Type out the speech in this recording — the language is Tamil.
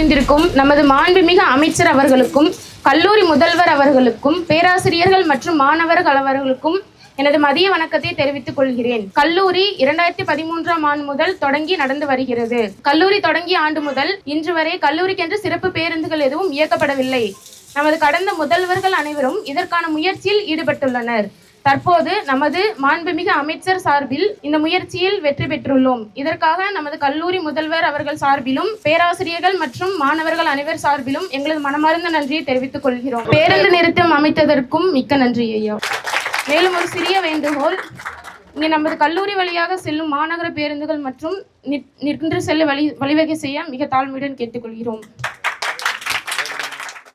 புரிந்திருக்கும். நமது மாண்புமிகு அமைச்சர் அவர்களுக்கும் கல்லூரி முதல்வர் அவர்களுக்கும் பேராசிரியர்கள் மற்றும் மாணவர்கள் அவர்களுக்கும் எனது மதிய வணக்கத்தை தெரிவித்துக் கொள்கிறேன். கல்லூரி இரண்டாயிரத்தி பதிமூன்றாம் ஆண்டு முதல் தொடங்கி நடந்து வருகிறது. கல்லூரி தொடங்கிய ஆண்டு முதல் இன்று வரை கல்லூரிக்கென்று சிறப்பு பேருந்துகள் எதுவும் இயக்கப்படவில்லை. நமது கடந்த முதல்வர்கள் அனைவரும் இதற்கான முயற்சியில் ஈடுபட்டுள்ளனர். தற்போது நமது மாண்புமிகு அமைச்சர் சார்பில் இந்த முயற்சியில் வெற்றி பெற்றுள்ளோம். இதற்காக நமது கல்லூரி முதல்வர் அவர்கள் சார்பிலும் பேராசிரியர்கள் மற்றும் மாணவர்கள் அனைவர் சார்பிலும் எங்களது மனமார்ந்த நன்றியை தெரிவித்துக் கொள்கிறோம். பேருந்து நிறுத்தம் அமைத்ததற்கும் மிக்க நன்றி ஐயா. மேலும் ஒரு சிறிய வேண்டுகோள். இங்கே நமது கல்லூரி வழியாக செல்லும் மாநகர பேருந்துகள் மற்றும் நிற்கின்ற செல்ல வழி வழிவகை செய்ய மிக தாழ்மையுடன் கேட்டுக்கொள்கிறோம்.